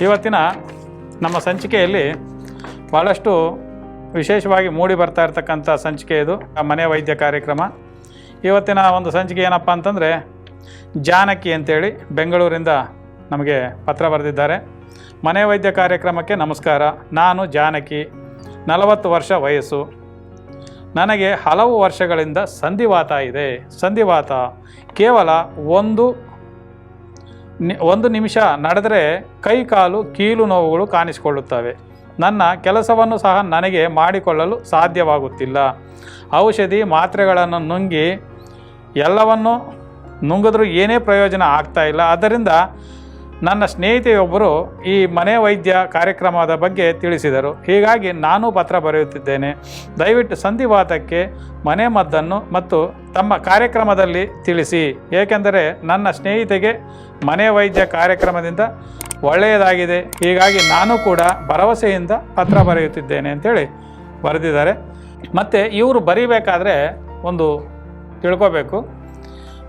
ಇವತ್ತಿನ ನಮ್ಮ ಸಂಚಿಕೆಯಲ್ಲಿ ಭಾಳಷ್ಟು ವಿಶೇಷವಾಗಿ ಮೂಡಿ ಬರ್ತಾ ಇರತಕ್ಕಂಥ ಸಂಚಿಕೆ ಇದು. ಮನೆ ವೈದ್ಯ ಕಾರ್ಯಕ್ರಮ. ಇವತ್ತಿನ ಒಂದು ಸಂಚಿಕೆ ಏನಪ್ಪ ಅಂತಂದರೆ ಜಾನಕಿ ಅಂತೇಳಿ ಬೆಂಗಳೂರಿಂದ ನಮಗೆ ಪತ್ರ ಬರೆದಿದ್ದಾರೆ. ಮನೆ ವೈದ್ಯ ಕಾರ್ಯಕ್ರಮಕ್ಕೆ ನಮಸ್ಕಾರ. ನಾನು ಜಾನಕಿ. ನಲವತ್ತು ವರ್ಷ ವಯಸ್ಸು. ನನಗೆ ಹಲವು ವರ್ಷಗಳಿಂದ ಸಂಧಿವಾತ ಇದೆ. ಸಂಧಿವಾತ ಕೇವಲ ಒಂದು ಒಂದು ನಿಮಿಷ ನಡೆದರೆ ಕೈ, ಕಾಲು, ಕೀಲು ನೋವುಗಳು ಕಾಣಿಸಿಕೊಳ್ಳುತ್ತವೆ. ನನ್ನ ಕೆಲಸವನ್ನು ಸಹ ನನಗೆ ಮಾಡಿಕೊಳ್ಳಲು ಸಾಧ್ಯವಾಗುತ್ತಿಲ್ಲ. ಔಷಧಿ ಮಾತ್ರೆಗಳನ್ನು ನುಂಗಿ ಎಲ್ಲವನ್ನು ನುಂಗಿದ್ರೂ ಏನೇ ಪ್ರಯೋಜನ ಆಗ್ತಾ ಇಲ್ಲ. ಆದ್ದರಿಂದ ನನ್ನ ಸ್ನೇಹಿತೆಯೊಬ್ಬರು ಈ ಮನೆ ವೈದ್ಯ ಕಾರ್ಯಕ್ರಮದ ಬಗ್ಗೆ ತಿಳಿಸಿದರು. ಹೀಗಾಗಿ ನಾನು ಪತ್ರ ಬರೆಯುತ್ತಿದ್ದೇನೆ. ದಯವಿಟ್ಟು ಸಂಧಿವಾತಕ್ಕೆ ಮನೆ ಮದ್ದನ್ನು ಮತ್ತು ತಮ್ಮ ಕಾರ್ಯಕ್ರಮದಲ್ಲಿ ತಿಳಿಸಿ. ಏಕೆಂದರೆ ನನ್ನ ಸ್ನೇಹಿತೆಗೆ ಮನೆ ವೈದ್ಯ ಕಾರ್ಯಕ್ರಮದಿಂದ ಒಳ್ಳೆಯದಾಗಿದೆ. ಹೀಗಾಗಿ ನಾನು ಕೂಡ ಭರವಸೆಯಿಂದ ಪತ್ರ ಬರೆಯುತ್ತಿದ್ದೇನೆ ಅಂತೇಳಿ ಬರೆದಿದ್ದಾರೆ. ಮತ್ತು ಇವರು ಬರೀಬೇಕಾದ್ರೆ ಒಂದು ತಿಳ್ಕೋಬೇಕು.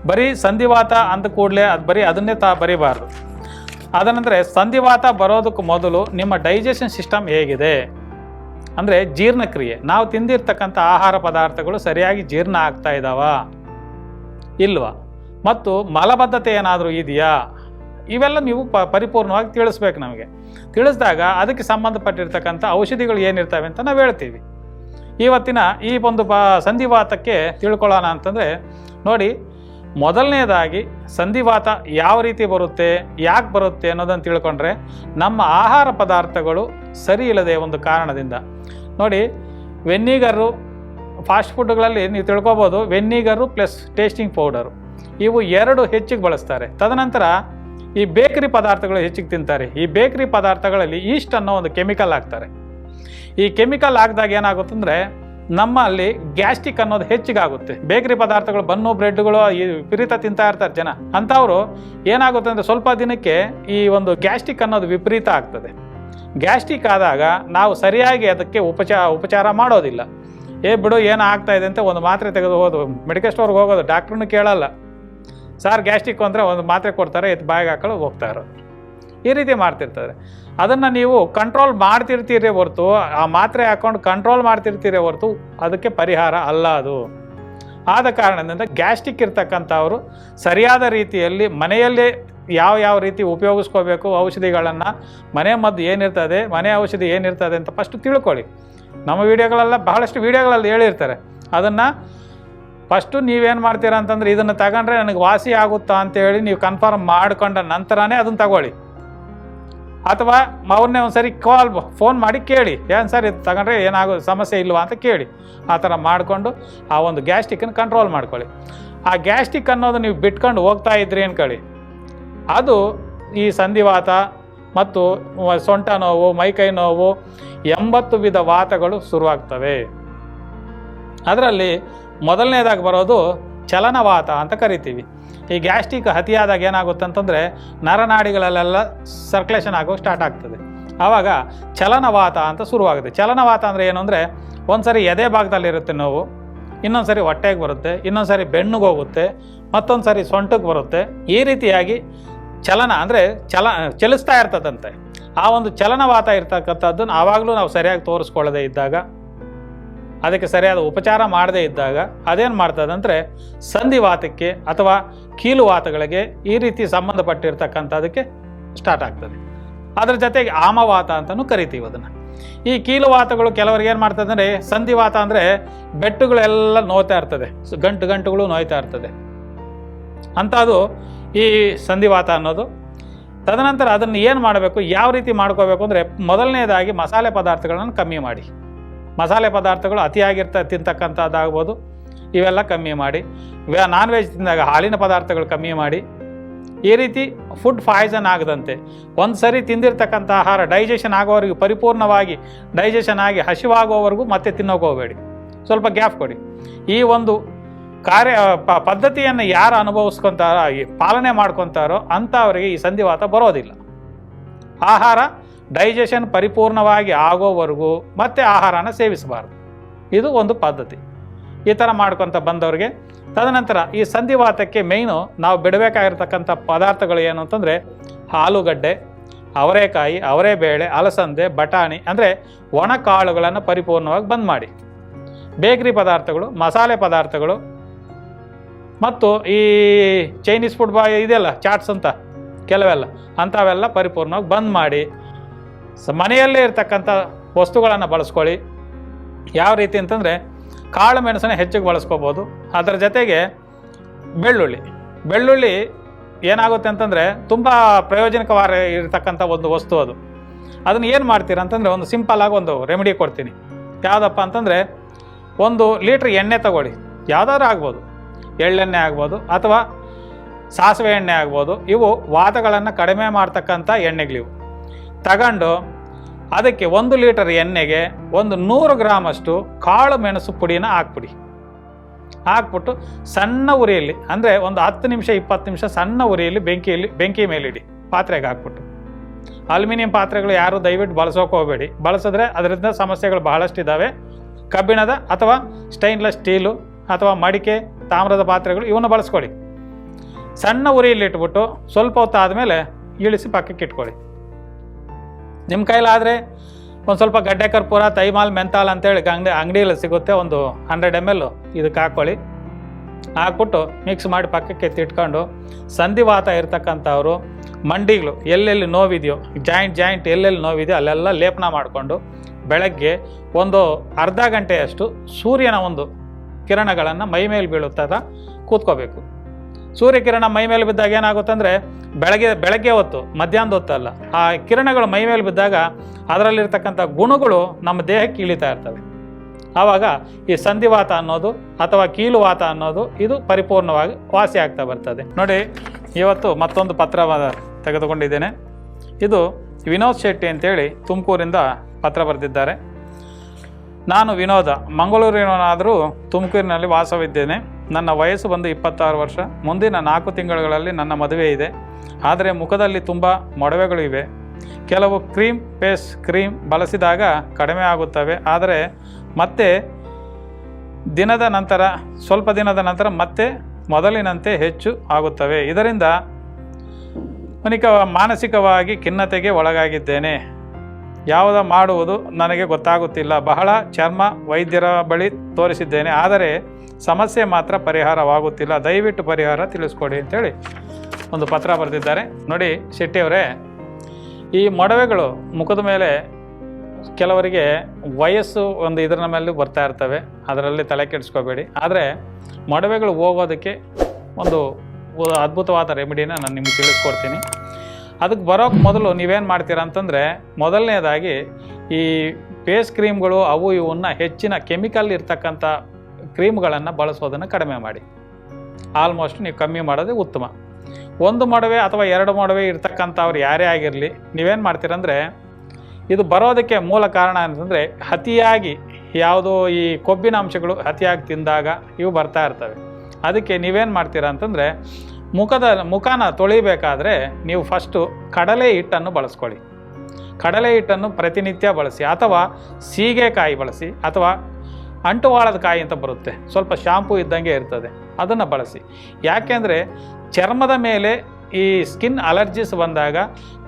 ಬರೀ ಸಂಧಿವಾತ ಅಂದ ಕೂಡಲೇ ಅದು ಬರೀ ಅದನ್ನೇ ತಾ ಬರೀಬಾರ್ದು. ಅದನಂದರೆ ಸಂಧಿವಾತ ಬರೋದಕ್ಕೆ ಮೊದಲು ನಿಮ್ಮ ಡೈಜೆಷನ್ ಸಿಸ್ಟಮ್ ಹೇಗಿದೆ? ಅಂದರೆ ಜೀರ್ಣಕ್ರಿಯೆ. ನಾವು ತಿಂದಿರ್ತಕ್ಕಂಥ ಆಹಾರ ಪದಾರ್ಥಗಳು ಸರಿಯಾಗಿ ಜೀರ್ಣ ಆಗ್ತಾ ಇದ್ದಾವ ಇಲ್ವಾ? ಮತ್ತು ಮಲಬದ್ಧತೆ ಏನಾದರೂ ಇದೆಯಾ? ಇವೆಲ್ಲ ನೀವು ಪ ಪರಿಪೂರ್ಣವಾಗಿ ತಿಳಿಸ್ಬೇಕು ನಮಗೆ. ತಿಳಿಸಿದಾಗ ಅದಕ್ಕೆ ಸಂಬಂಧಪಟ್ಟಿರ್ತಕ್ಕಂಥ ಔಷಧಿಗಳು ಏನಿರ್ತವೆ ಅಂತ ನಾವು ಹೇಳ್ತೀವಿ. ಇವತ್ತಿನ ಈ ಒಂದು ಪ ಸಂಧಿವಾತಕ್ಕೆ ತಿಳ್ಕೊಳ್ಳೋಣ ಅಂತಂದರೆ ನೋಡಿ ಮೊದಲನೇದಾಗಿ ಸಂಧಿವಾತ ಯಾವ ರೀತಿ ಬರುತ್ತೆ, ಯಾಕೆ ಬರುತ್ತೆ ಅನ್ನೋದನ್ನು ತಿಳ್ಕೊಂಡ್ರೆ ನಮ್ಮ ಆಹಾರ ಪದಾರ್ಥಗಳು ಸರಿ ಇಲ್ಲದೆ ಒಂದು ಕಾರಣದಿಂದ. ನೋಡಿ, ವೆನ್ನಿಗರು ಫಾಸ್ಟ್ ಫುಡ್ಗಳಲ್ಲಿ ನೀವು ತಿಳ್ಕೊಬೋದು, ವೆನ್ನಿಗರು ಪ್ಲಸ್ ಟೇಸ್ಟಿಂಗ್ ಪೌಡರು. ಇವು ಎರಡು ಹೆಚ್ಚಿಗೆ ಬಳಸ್ತಾರೆ. ತದನಂತರ ಈ ಬೇಕರಿ ಪದಾರ್ಥಗಳು ಹೆಚ್ಚಿಗೆ ತಿಂತಾರೆ. ಈ ಬೇಕರಿ ಪದಾರ್ಥಗಳಲ್ಲಿ ಈಸ್ಟ್ ಅನ್ನೋ ಒಂದು ಕೆಮಿಕಲ್ ಹಾಕ್ತಾರೆ. ಈ ಕೆಮಿಕಲ್ ಹಾಕಿದಾಗ ಏನಾಗುತ್ತಂದರೆ ನಮ್ಮಲ್ಲಿ ಗ್ಯಾಸ್ಟಿಕ್ ಅನ್ನೋದು ಹೆಚ್ಚಿಗಾಗುತ್ತೆ. ಬೇಕರಿ ಪದಾರ್ಥಗಳು, ಬನ್ನು, ಬ್ರೆಡ್ಗಳು, ಈ ವಿಪರೀತ ತಿಂತಾ ಇರ್ತಾರೆ ಜನ. ಅಂಥವ್ರು ಏನಾಗುತ್ತೆ ಅಂದರೆ ಸ್ವಲ್ಪ ದಿನಕ್ಕೆ ಈ ಒಂದು ಗ್ಯಾಸ್ಟಿಕ್ ಅನ್ನೋದು ವಿಪರೀತ ಆಗ್ತದೆ. ಗ್ಯಾಸ್ಟಿಕ್ ಆದಾಗ ನಾವು ಸರಿಯಾಗಿ ಅದಕ್ಕೆ ಉಪಚಾರ ಉಪಚಾರ ಮಾಡೋದಿಲ್ಲ. ಏ ಬಿಡು, ಏನು ಆಗ್ತಾ ಇದೆ ಅಂತ ಒಂದು ಮಾತ್ರೆ ತೆಗೆದು ಹೋದು. ಮೆಡಿಕಲ್ ಸ್ಟೋರ್ಗೆ ಹೋಗೋದು ಡಾಕ್ಟ್ರನ್ನು ಕೇಳಲ್ಲ. ಸರ್ ಗ್ಯಾಸ್ಟಿಕ್ ಅಂದರೆ ಒಂದು ಮಾತ್ರೆ ಕೊಡ್ತಾರೆ ಇದು ಬಾಯಿಗೆ ಹಾಕಲು ಹೋಗ್ತಾ ಈ ರೀತಿ ಮಾಡ್ತಿರ್ತಾರೆ. ಅದನ್ನು ನೀವು ಕಂಟ್ರೋಲ್ ಮಾಡ್ತಿರ್ತೀರಿ ಹೊರತು, ಆ ಮಾತ್ರೆ ಹಾಕೊಂಡು ಕಂಟ್ರೋಲ್ ಮಾಡ್ತಿರ್ತೀರಿ ಹೊರತು ಅದಕ್ಕೆ ಪರಿಹಾರ ಅಲ್ಲ ಅದು. ಆದ ಕಾರಣದಿಂದ ಗ್ಯಾಸ್ಟಿಕ್ ಇರ್ತಕ್ಕಂಥವರು ಸರಿಯಾದ ರೀತಿಯಲ್ಲಿ ಮನೆಯಲ್ಲೇ ಯಾವ ಯಾವ ರೀತಿ ಉಪಯೋಗಿಸ್ಕೋಬೇಕು, ಔಷಧಿಗಳನ್ನು, ಮನೆ ಮದ್ದು ಏನಿರ್ತದೆ, ಮನೆ ಔಷಧಿ ಏನಿರ್ತದೆ ಅಂತ ಫಸ್ಟ್ ತಿಳ್ಕೊಳ್ಳಿ. ನಮ್ಮ ವಿಡಿಯೋಗಳೆಲ್ಲ ಬಹಳಷ್ಟು ವಿಡಿಯೋಗಳಲ್ಲಿ ಹೇಳಿರ್ತಾರೆ. ಅದನ್ನು ಫಸ್ಟು ನೀವೇನು ಮಾಡ್ತೀರಾ ಅಂತಂದರೆ ಇದನ್ನು ತಗೊಂಡ್ರೆ ನನಗೆ ವಾಸಿ ಆಗುತ್ತಾ ಅಂತೇಳಿ ನೀವು ಕನ್ಫರ್ಮ್ ಮಾಡ್ಕೊಂಡ ನಂತರನೇ ಅದನ್ನು ತಗೊಳ್ಳಿ. ಅಥವಾ ಅವ್ರನ್ನೇ ಒಂದು ಸರಿ ಕಾಲ್ ಫೋನ್ ಮಾಡಿ ಕೇಳಿ. ಏನು ಸರ್ ಇದು ತಗೊಂಡ್ರೆ ಏನಾಗೋ ಸಮಸ್ಯೆ ಇಲ್ವಾ ಅಂತ ಕೇಳಿ. ಆ ಥರ ಮಾಡಿಕೊಂಡು ಆ ಒಂದು ಗ್ಯಾಸ್ಟಿಕ್ಕನ್ನು ಕಂಟ್ರೋಲ್ ಮಾಡ್ಕೊಳ್ಳಿ. ಆ ಗ್ಯಾಸ್ಟಿಕ್ ಅನ್ನೋದು ನೀವು ಬಿಟ್ಕೊಂಡು ಹೋಗ್ತಾ ಇದ್ರಿ ಅನ್ಕೊಳ್ಳಿ ಅದು ಈ ಸಂಧಿವಾತ ಮತ್ತು ಸೊಂಟ ನೋವು, ಮೈಕೈ ನೋವು ಎಂಬತ್ತು ವಿಧ ವಾತಗಳು ಶುರುವಾಗ್ತವೆ. ಅದರಲ್ಲಿ ಮೊದಲನೇದಾಗಿ ಬರೋದು ಚಲನವಾತ ಅಂತ ಕರಿತೀವಿ. ಈ ಗ್ಯಾಸ್ಟ್ರಿಕ್ ಅತಿಯಾದಾಗ ಏನಾಗುತ್ತೆ ಅಂತಂದರೆ ನರನಾಡಿಗಳಲ್ಲೆಲ್ಲ ಸರ್ಕ್ಯುಲೇಷನ್ ಆಗೋ ಸ್ಟಾರ್ಟ್ ಆಗ್ತದೆ. ಆವಾಗ ಚಲನವಾತ ಅಂತ ಶುರುವಾಗುತ್ತೆ. ಚಲನವಾತ ಅಂದರೆ ಏನು ಅಂದರೆ ಒಂದು ಸರಿ ಎದೆ ಭಾಗದಲ್ಲಿರುತ್ತೆ ನೋವು ಇನ್ನೊಂದು ಸರಿ ಹೊಟ್ಟೆಗೆ ಬರುತ್ತೆ ಇನ್ನೊಂದು ಸರಿ ಬೆನ್ನಿಗೆ ಹೋಗುತ್ತೆ ಮತ್ತೊಂದು ಸರಿ ಸೊಂಟಕ್ಕೆ ಬರುತ್ತೆ. ಈ ರೀತಿಯಾಗಿ ಚಲನ ಅಂದರೆ ಚಲ, ಚಲಿಸ್ತಾ ಇರ್ತದಂತೆ. ಆ ಒಂದು ಚಲನವಾತ ಇರ್ತಕ್ಕಂಥದ್ದನ್ನು ಆವಾಗಲೂ ನಾವು ಸರಿಯಾಗಿ ತೋರಿಸ್ಕೊಳ್ಳದೆ ಇದ್ದಾಗ ಅದಕ್ಕೆ ಸರಿಯಾದ ಉಪಚಾರ ಮಾಡದೇ ಇದ್ದಾಗ ಅದೇನು ಮಾಡ್ತದಂದರೆ ಸಂಧಿವಾತಕ್ಕೆ ಅಥವಾ ಕೀಲುವಾತಗಳಿಗೆ ಈ ರೀತಿ ಸಂಬಂಧಪಟ್ಟಿರ್ತಕ್ಕಂಥದಕ್ಕೆ ಸ್ಟಾರ್ಟ್ ಆಗ್ತದೆ. ಅದರ ಜೊತೆಗೆ ಆಮವಾತ ಅಂತಲೂ ಕರಿತೀವಿ ಅದನ್ನು. ಈ ಕೀಲುವಾತಗಳು ಕೆಲವರಿಗೆ ಏನು ಮಾಡ್ತದೆ ಅಂದರೆ ಸಂಧಿವಾತ ಅಂದರೆ ಬೆಟ್ಟುಗಳೆಲ್ಲ ನೋಯ್ತಾ ಇರ್ತದೆ. ಗಂಟು ಗಂಟುಗಳು ನೋಯ್ತಾ ಇರ್ತದೆ. ಅಂಥದ್ದು ಈ ಸಂಧಿವಾತ ಅನ್ನೋದು. ತದನಂತರ ಅದನ್ನು ಏನು ಮಾಡಬೇಕು, ಯಾವ ರೀತಿ ಮಾಡ್ಕೋಬೇಕು ಅಂದರೆ ಮೊದಲನೇದಾಗಿ ಮಸಾಲೆ ಪದಾರ್ಥಗಳನ್ನು ಕಮ್ಮಿ ಮಾಡಿ. ಮಸಾಲೆ ಪದಾರ್ಥಗಳು ಅತಿಯಾಗಿರ್ತ ತಿಂತಕ್ಕಂಥದ್ದಾಗ್ಬೋದು. ಇವೆಲ್ಲ ಕಮ್ಮಿ ಮಾಡಿ. ನಾನ್ ವೆಜ್ ತಿಂದಾಗ ಹಾಲಿನ ಪದಾರ್ಥಗಳು ಕಮ್ಮಿ ಮಾಡಿ. ಈ ರೀತಿ ಫುಡ್ ಪಾಯ್ಸನ್ ಆಗದಂತೆ. ಒಂದು ಸರಿ ತಿಂದಿರ್ತಕ್ಕಂಥ ಆಹಾರ ಡೈಜೆಷನ್ ಆಗೋವರೆಗೂ ಪರಿಪೂರ್ಣವಾಗಿ ಡೈಜೆಷನ್ ಆಗಿ ಹಸಿವಾಗೋವರೆಗೂ ಮತ್ತೆ ತಿನ್ನೋಕೆ ಹೋಗಬೇಡಿ. ಸ್ವಲ್ಪ ಗ್ಯಾಪ್ ಕೊಡಿ. ಈ ಒಂದು ಕಾರ್ಯ ಪ ಪದ್ಧತಿಯನ್ನು ಯಾರು ಅನುಭವಿಸ್ಕೊತಾರೋ ಪಾಲನೆ ಮಾಡ್ಕೊತಾರೋ ಅಂಥವರಿಗೆ ಈ ಸಂಧಿವಾತ ಬರೋದಿಲ್ಲ. ಆಹಾರ ಡೈಜೆಷನ್ ಪರಿಪೂರ್ಣವಾಗಿ ಆಗೋವರೆಗೂ ಮತ್ತೆ ಆಹಾರನ ಸೇವಿಸಬಾರ್ದು. ಇದು ಒಂದು ಪದ್ಧತಿ. ಈ ಥರ ಮಾಡ್ಕೊತ ಬಂದವ್ರಿಗೆ ತದನಂತರ ಈ ಸಂಧಿವಾತಕ್ಕೆ ಮೇಯ್ನು ನಾವು ಬಿಡಬೇಕಾಗಿರ್ತಕ್ಕಂಥ ಪದಾರ್ಥಗಳು ಏನು ಅಂತಂದರೆ ಆಲೂಗಡ್ಡೆ, ಅವರೆಕಾಯಿ, ಅವರೆಬೇಳೆ, ಅಲಸಂದೆ, ಬಟಾಣಿ ಅಂದರೆ ಒಣ ಕಾಳುಗಳನ್ನು ಪರಿಪೂರ್ಣವಾಗಿ ಬಂದ್ ಮಾಡಿ. ಬೇಕರಿ ಪದಾರ್ಥಗಳು, ಮಸಾಲೆ ಪದಾರ್ಥಗಳು ಮತ್ತು ಈ ಚೈನೀಸ್ ಫುಡ್ ಬಾಯ್ ಇದೆಯಲ್ಲ, ಚಾಟ್ಸ್ ಅಂತ ಕೆಲವೆಲ್ಲ ಅಂಥವೆಲ್ಲ ಪರಿಪೂರ್ಣವಾಗಿ ಬಂದ್ ಮಾಡಿ. ಸ, ಮನೆಯಲ್ಲೇ ಇರ್ತಕ್ಕಂಥ ವಸ್ತುಗಳನ್ನು ಬಳಸ್ಕೊಳ್ಳಿ. ಯಾವ ರೀತಿ ಅಂತಂದರೆ, ಕಾಳು ಮೆಣಸನ್ನ ಹೆಚ್ಚಿಗೆ ಬಳಸ್ಕೋಬೋದು. ಅದರ ಜೊತೆಗೆ ಬೆಳ್ಳುಳ್ಳಿ. ಬೆಳ್ಳುಳ್ಳಿ ಏನಾಗುತ್ತೆ ಅಂತಂದರೆ, ತುಂಬ ಪ್ರಯೋಜನಕವಾದ ಇರತಕ್ಕಂಥ ಒಂದು ವಸ್ತು ಅದು. ಅದನ್ನು ಏನು ಮಾಡ್ತೀರ ಅಂತಂದರೆ, ಒಂದು ಸಿಂಪಲ್ಲಾಗಿ ಒಂದು ರೆಮಿಡಿ ಕೊಡ್ತೀನಿ. ಯಾವುದಪ್ಪ ಅಂತಂದರೆ, ಒಂದು ಲೀಟ್ರ್ ಎಣ್ಣೆ ತಗೊಳ್ಳಿ. ಯಾವುದಾದ್ರೂ ಆಗ್ಬೋದು. ಎಳ್ಳೆಣ್ಣೆ ಆಗ್ಬೋದು ಅಥವಾ ಸಾಸಿವೆ ಎಣ್ಣೆ ಆಗ್ಬೋದು. ಇವು ವಾತಗಳನ್ನು ಕಡಿಮೆ ಮಾಡ್ತಕ್ಕಂಥ ಎಣ್ಣೆಗಳಿವು. ತಗೊಂಡು ಅದಕ್ಕೆ ಒಂದು ಲೀಟರ್ ಎಣ್ಣೆಗೆ ಒಂದು ನೂರು ಗ್ರಾಮಷ್ಟು ಕಾಳು ಮೆಣಸು ಪುಡಿನ ಹಾಕ್ಬಿಡಿ. ಹಾಕ್ಬಿಟ್ಟು ಸಣ್ಣ ಉರಿಯಲ್ಲಿ, ಅಂದರೆ ಒಂದು ಹತ್ತು ನಿಮಿಷ, ಇಪ್ಪತ್ತು ನಿಮಿಷ ಸಣ್ಣ ಉರಿಯಲ್ಲಿ ಬೆಂಕಿಯಲ್ಲಿ, ಬೆಂಕಿ ಮೇಲಿಡಿ, ಪಾತ್ರೆಗೆ ಹಾಕ್ಬಿಟ್ಟು. ಅಲ್ಯೂಮಿನಿಯಂ ಪಾತ್ರೆಗಳು ಯಾರು ದಯವಿಟ್ಟು ಬಳಸೋಕೆ ಹೋಗಬೇಡಿ. ಬಳಸಿದ್ರೆ ಅದರಿಂದ ಸಮಸ್ಯೆಗಳು ಬಹಳಷ್ಟು ಇದ್ದಾವೆ ಕಬ್ಬಿಣದ ಅಥವಾ ಸ್ಟೈನ್ಲೆಸ್ ಸ್ಟೀಲು ಅಥವಾ ಮಡಿಕೆ, ತಾಮ್ರದ ಪಾತ್ರೆಗಳು ಇವನ್ನು ಬಳಸ್ಕೊಳ್ಳಿ. ಸಣ್ಣ ಉರಿಯಲ್ಲಿ ಇಟ್ಬಿಟ್ಟು ಸ್ವಲ್ಪ ಹೊತ್ತು ಆದಮೇಲೆ ಇಳಿಸಿ ಪಕ್ಕಕ್ಕೆ ಇಟ್ಕೊಳ್ಳಿ. ನಿಮ್ಮ ಕೈಲಾದರೆ ಒಂದು ಸ್ವಲ್ಪ ಗಡ್ಡೆ ಕರ್ಪೂರ, ತೈಮಾಲ್, ಮೆಂತಾಲ್ ಅಂತೇಳಿ ಅಂಗಡಿ ಅಂಗಡಿಯಲ್ಲಿ ಸಿಗುತ್ತೆ ಒಂದು ಹಂಡ್ರೆಡ್ ಎಂ ಎಲ್ ಇದಕ್ಕೆ ಹಾಕ್ಕೊಳ್ಳಿ ಹಾಕ್ಬಿಟ್ಟು ಮಿಕ್ಸ್ ಮಾಡಿ ಪಕ್ಕಕ್ಕೆ ಎತ್ತಿಟ್ಕೊಂಡು ಸಂಧಿವಾತ ಇರ್ತಕ್ಕಂಥವ್ರು, ಮಂಡಿಗಳು ಎಲ್ಲೆಲ್ಲಿ ನೋವಿದೆಯೋ ಜಾಯಿಂಟ್ ಜಾಯಿಂಟ್ ಎಲ್ಲೆಲ್ಲಿ ನೋವಿದೆಯೋ ಅಲ್ಲೆಲ್ಲ ಲೇಪನ ಮಾಡಿಕೊಂಡು ಬೆಳಗ್ಗೆ ಒಂದು ಅರ್ಧ ಗಂಟೆಯಷ್ಟು ಸೂರ್ಯನ ಒಂದು ಕಿರಣಗಳನ್ನು ಮೈ ಮೇಲೆ ಬೀಳುತ್ತಾ ಕೂತ್ಕೋಬೇಕು. ಸೂರ್ಯಕಿರಣ ಮೈ ಮೇಲೆ ಬಿದ್ದಾಗ ಏನಾಗುತ್ತೆ ಅಂದರೆ ಬೆಳಗ್ಗೆ ಬೆಳಗ್ಗೆ ಹೊತ್ತು, ಮಧ್ಯಾಹ್ನದ ಹೊತ್ತಲ್ಲ ಆ ಕಿರಣಗಳು ಮೈ ಮೇಲೆ ಬಿದ್ದಾಗ ಅದರಲ್ಲಿರ್ತಕ್ಕಂಥ ಗುಣಗಳು ನಮ್ಮ ದೇಹಕ್ಕೆ ಇಳಿತಾ ಇರ್ತವೆ. ಆವಾಗ ಈ ಸಂಧಿವಾತ ಅನ್ನೋದು ಅಥವಾ ಕೀಲುವಾತ ಅನ್ನೋದು ಇದು ಪರಿಪೂರ್ಣವಾಗಿ ವಾಸಿ ಆಗ್ತಾ ಬರ್ತದೆ. ನೋಡಿ, ಇವತ್ತು ಮತ್ತೊಂದು ಪತ್ರ ತೆಗೆದುಕೊಂಡಿದ್ದೇನೆ. ಇದು ವಿನೋದ್ ಶೆಟ್ಟಿ ಅಂತೇಳಿ ತುಮಕೂರಿಂದ ಪತ್ರ ಬರೆದಿದ್ದಾರೆ. ನಾನು ವಿನೋದ ಮಂಗಳೂರಿನಾದರೂ ತುಮಕೂರಿನಲ್ಲಿ ವಾಸವಿದ್ದೇನೆ. ನನ್ನ ವಯಸ್ಸು ಬಂದು ಇಪ್ಪತ್ತಾರು ವರ್ಷ. ಮುಂದಿನ ನಾಲ್ಕು ತಿಂಗಳುಗಳಲ್ಲಿ ನನ್ನ ಮದುವೆ ಇದೆ. ಆದರೆ ಮುಖದಲ್ಲಿ ತುಂಬ ಮೊಡವೆಗಳು ಇವೆ. ಕೆಲವು ಕ್ರೀಮ್ ಫೇಸ್ ಕ್ರೀಮ್ ಬಳಸಿದಾಗ ಕಡಿಮೆ ಆಗುತ್ತವೆ. ಆದರೆ ಮತ್ತೆ ದಿನದ ನಂತರ, ಸ್ವಲ್ಪ ದಿನದ ನಂತರ ಮತ್ತೆ ಮೊದಲಿನಂತೆ ಹೆಚ್ಚು ಆಗುತ್ತವೆ. ಇದರಿಂದ ಅನೇಕ ಮಾನಸಿಕವಾಗಿ ಖಿನ್ನತೆಗೆ ಒಳಗಾಗಿದ್ದೇನೆ. ಯಾವುದ ಮಾಡುವುದು ನನಗೆ ಗೊತ್ತಾಗುತ್ತಿಲ್ಲ. ಬಹಳ ಚರ್ಮ ವೈದ್ಯರ ಬಳಿ ತೋರಿಸಿದ್ದೇನೆ. ಆದರೆ ಸಮಸ್ಯೆ ಮಾತ್ರ ಪರಿಹಾರವಾಗುತ್ತಿಲ್ಲ. ದಯವಿಟ್ಟು ಪರಿಹಾರ ತಿಳಿಸ್ಕೊಡಿ ಅಂತೇಳಿ ಒಂದು ಪತ್ರ ಬರೆದಿದ್ದಾರೆ. ನೋಡಿ ಶೆಟ್ಟಿಯವರೇ, ಈ ಮೊಡವೆಗಳು ಮುಖದ ಮೇಲೆ ಕೆಲವರಿಗೆ ವಯಸ್ಸು ಒಂದು ಇದರ ಮೇಲೆ ಬರ್ತಾ ಇರ್ತವೆ. ಅದರಲ್ಲಿ ತಲೆ ಕೆಡಿಸ್ಕೋಬೇಡಿ. ಆದರೆ ಮೊಡವೆಗಳು ಹೋಗೋದಕ್ಕೆ ಒಂದು ಅದ್ಭುತವಾದ ರೆಮಿಡಿನ ನಾನು ನಿಮ್ಗೆ ತಿಳಿಸ್ಕೊಡ್ತೀನಿ. ಅದಕ್ಕೆ ಬರೋಕ್ಕೆ ಮೊದಲು ನೀವೇನು ಮಾಡ್ತೀರಾ ಅಂತಂದರೆ, ಮೊದಲನೇದಾಗಿ ಈ ಫೇಸ್ ಕ್ರೀಮ್ಗಳು ಅವು ಇವನ್ನ ಹೆಚ್ಚಿನ ಕೆಮಿಕಲ್ ಇರ್ತಕ್ಕಂಥ ಕ್ರೀಮ್ಗಳನ್ನು ಬಳಸೋದನ್ನು ಕಡಿಮೆ ಮಾಡಿ. ಆಲ್ಮೋಸ್ಟ್ ನೀವು ಕಮ್ಮಿ ಮಾಡೋದೇ ಉತ್ತಮ. ಒಂದು ಮೊಡವೆ ಅಥವಾ ಎರಡು ಮೊಡವೆ ಇರ್ತಕ್ಕಂಥವ್ರು ಯಾರೇ ಆಗಿರಲಿ, ನೀವೇನು ಮಾಡ್ತೀರಂದರೆ ಇದು ಬರೋದಕ್ಕೆ ಮೂಲ ಕಾರಣ ಅಂತಂದರೆ ಅತಿಯಾಗಿ ಯಾವುದೋ ಈ ಕೊಬ್ಬಿನ ಅಂಶಗಳು ಅತಿಯಾಗಿ ತಿಂದಾಗ ಇವು ಬರ್ತಾ ಇರ್ತವೆ. ಅದಕ್ಕೆ ನೀವೇನು ಮಾಡ್ತೀರಾ ಅಂತಂದರೆ, ಮುಖದ, ಮುಖನ ತೊಳಿಬೇಕಾದ್ರೆ ನೀವು ಫಸ್ಟು ಕಡಲೆ ಹಿಟ್ಟನ್ನು ಬಳಸ್ಕೊಳ್ಳಿ. ಕಡಲೆ ಹಿಟ್ಟನ್ನು ಪ್ರತಿನಿತ್ಯ ಬಳಸಿ ಅಥವಾ ಸೀಗೆಕಾಯಿ ಬಳಸಿ ಅಥವಾ ಅಂಟುವಾಳದ ಕಾಯಿ ಅಂತ ಬರುತ್ತೆ. ಸ್ವಲ್ಪ ಶಾಂಪು ಇದ್ದಂಗೆ ಇರ್ತದೆ. ಅದನ್ನು ಬಳಸಿ. ಯಾಕೆಂದರೆ ಚರ್ಮದ ಮೇಲೆ ಈ ಸ್ಕಿನ್ ಅಲರ್ಜಿಸ್ ಬಂದಾಗ,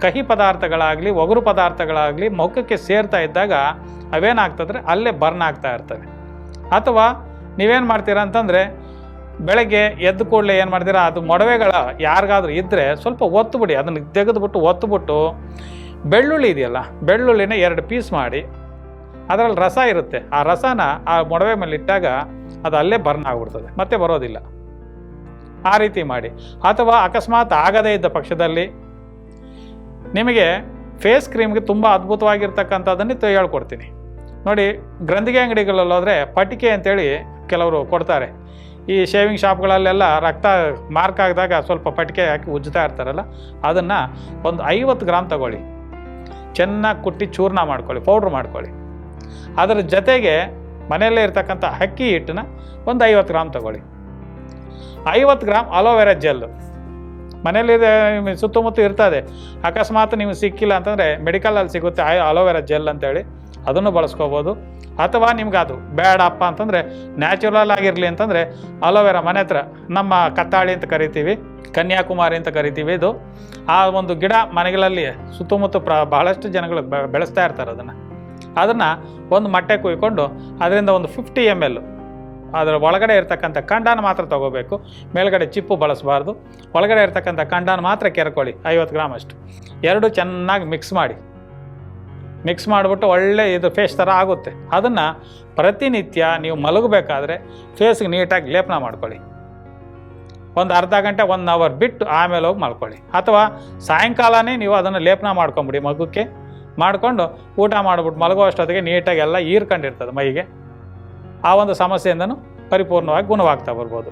ಕಹಿ ಪದಾರ್ಥಗಳಾಗಲಿ, ಒಗರು ಪದಾರ್ಥಗಳಾಗಲಿ ಮುಖಕ್ಕೆ ಸೇರ್ತಾ ಇದ್ದಾಗ ಅವೇನಾಗ್ತದ್ರೆ ಅಲ್ಲೇ ಬರ್ನ್ ಆಗ್ತಾ ಇರ್ತವೆ. ಅಥವಾ ನೀವೇನು ಮಾಡ್ತೀರಾ ಅಂತಂದರೆ, ಬೆಳಗ್ಗೆ ಎದ್ದು ಕೂಡಲೇ ಏನು ಮಾಡ್ತೀರಾ, ಅದು ಮೊಡವೆಗಳ ಯಾರಿಗಾದ್ರೂ ಇದ್ದರೆ ಸ್ವಲ್ಪ ಒತ್ತುಬಿಡಿ ಅದನ್ನು ತೆಗೆದುಬಿಟ್ಟು ಒತ್ತುಬಿಟ್ಟು ಬೆಳ್ಳುಳ್ಳಿ ಇದೆಯಲ್ಲ, ಬೆಳ್ಳುಳ್ಳಿನ ಎರಡು ಪೀಸ್ ಮಾಡಿ ಅದರಲ್ಲಿ ರಸ ಇರುತ್ತೆ. ಆ ರಸನ ಆ ಮೊಡವೆ ಮೇಲೆ ಇಟ್ಟಾಗ ಅದು ಅಲ್ಲೇ ಬರ್ನ್ ಆಗಿಬಿಡ್ತದೆ. ಮತ್ತೆ ಬರೋದಿಲ್ಲ. ಆ ರೀತಿ ಮಾಡಿ. ಅಥವಾ ಅಕಸ್ಮಾತ್ ಆಗದೇ ಇದ್ದ ಪಕ್ಷದಲ್ಲಿ ನಿಮಗೆ ಫೇಸ್ ಕ್ರೀಮ್ಗೆ ತುಂಬ ಅದ್ಭುತವಾಗಿರ್ತಕ್ಕಂಥದ್ದನ್ನೇ ಹೇಳ್ಕೊಡ್ತೀನಿ. ನೋಡಿ, ಗ್ರಂಥಿಗೆ ಅಂಗಡಿಗಳಲ್ಲಿ ಹೋದರೆ ಪಟಿಕೆ ಅಂತೇಳಿ ಕೆಲವರು ಕೊಡ್ತಾರೆ. ಈ ಶೇವಿಂಗ್ ಶಾಪ್ಗಳಲ್ಲೆಲ್ಲ ರಕ್ತ ಮಾರ್ಕ್ ಆಗಿದಾಗ ಸ್ವಲ್ಪ ಪಟಿಕೆ ಹಾಕಿ ಉಜ್ಜುತ್ತಾ ಇರ್ತಾರಲ್ಲ, ಅದನ್ನು ಒಂದು ಐವತ್ತು ಗ್ರಾಮ್ ತಗೊಳ್ಳಿ. ಚೆನ್ನಾಗಿ ಕುಟ್ಟಿ ಚೂರ್ಣ ಮಾಡ್ಕೊಳ್ಳಿ ಪೌಡ್ರ್ ಮಾಡ್ಕೊಳ್ಳಿ. ಅದರ ಜೊತೆಗೆ ಮನೆಯಲ್ಲೇ ಇರ್ತಕ್ಕಂಥ ಅಕ್ಕಿ ಹಿಟ್ಟನ್ನ ಒಂದು ಐವತ್ತು ಗ್ರಾಮ್ ತಗೊಳ್ಳಿ. ಐವತ್ತು ಗ್ರಾಮ್ ಅಲೋವೆರಾ ಜೆಲ್ ಮನೇಲಿದೆ ಸುತ್ತಮುತ್ತ ಇರ್ತದೆ. ಅಕಸ್ಮಾತ್ ನೀವು ಸಿಕ್ಕಿಲ್ಲ ಅಂತಂದರೆ ಮೆಡಿಕಲಲ್ಲಿ ಸಿಗುತ್ತೆ ಅಲೋವೆರಾ ಜೆಲ್ ಅಂತೇಳಿ. ಅದನ್ನು ಬಳಸ್ಕೋಬೋದು. ಅಥವಾ ನಿಮ್ಗೆ ಅದು ಬೇಡಪ್ಪ ಅಂತಂದರೆ ನ್ಯಾಚುರಲ್ ಆಗಿರಲಿ ಅಂತಂದರೆ ಅಲೋವೆರಾ ಮನೆ ಹತ್ರ ನಮ್ಮ ಕತ್ತಾಳಿ ಅಂತ ಕರಿತೀವಿ, ಕನ್ಯಾಕುಮಾರಿ ಅಂತ ಕರಿತೀವಿ ಇದು. ಆ ಒಂದು ಗಿಡ ಮನೆಗಳಲ್ಲಿ ಸುತ್ತಮುತ್ತ ಪ್ರ ಬಹಳಷ್ಟು ಜನಗಳು ಬೆಳೆಸ್ತಾ ಇರ್ತಾರೆ ಅದನ್ನು. ಅದನ್ನು ಒಂದು ಮಟ್ಟೆ ಕುಯ್ಕೊಂಡು ಅದರಿಂದ ಒಂದು ಫಿಫ್ಟಿ ಎಂ ಎಲ್ ಅದರ ಒಳಗಡೆ ಇರ್ತಕ್ಕಂಥ ಕಂಡಾನ ಮಾತ್ರ ತಗೋಬೇಕು. ಮೇಲ್ಗಡೆ ಚಿಪ್ಪು ಬಳಸಬಾರ್ದು. ಒಳಗಡೆ ಇರ್ತಕ್ಕಂಥ ಕಂಡಾನ ಮಾತ್ರ ಕೆರ್ಕೊಳ್ಳಿ. ಐವತ್ತು ಗ್ರಾಮ್ ಅಷ್ಟು. ಎರಡು ಚೆನ್ನಾಗಿ ಮಿಕ್ಸ್ ಮಾಡಿ. ಮಿಕ್ಸ್ ಮಾಡಿಬಿಟ್ಟು ಒಳ್ಳೆ ಇದು ಫೇಸ್ ಥರ ಆಗುತ್ತೆ. ಅದನ್ನು ಪ್ರತಿನಿತ್ಯ ನೀವು ಮಲಗಬೇಕಾದ್ರೆ ಫೇಸ್ಗೆ ನೀಟಾಗಿ ಲೇಪನ ಮಾಡ್ಕೊಳ್ಳಿ. ಒಂದು ಅರ್ಧ ಗಂಟೆ ಒನ್ ಅವರ್ ಬಿಟ್ಟು ಆಮೇಲೆ ಹೋಗಿ ಮಲ್ಕೊಳ್ಳಿ. ಅಥವಾ ಸಾಯಂಕಾಲನೇ ನೀವು ಅದನ್ನು ಲೇಪನ ಮಾಡ್ಕೊಂಬಿಡಿ ಮಗುಕ್ಕೆ. ಮಾಡಿಕೊಂಡು ಊಟ ಮಾಡಿಬಿಟ್ಟು ಮಲಗೋ ಅಷ್ಟೊತ್ತಿಗೆ ನೀಟಾಗಿ ಎಲ್ಲ ಹೀರ್ಕೊಂಡಿರ್ತದೆ ಮೈಗೆ. ಆ ಒಂದು ಸಮಸ್ಯೆಯಿಂದನೂ ಪರಿಪೂರ್ಣವಾಗಿ ಗುಣವಾಗ್ತಾ ಬರ್ಬೋದು.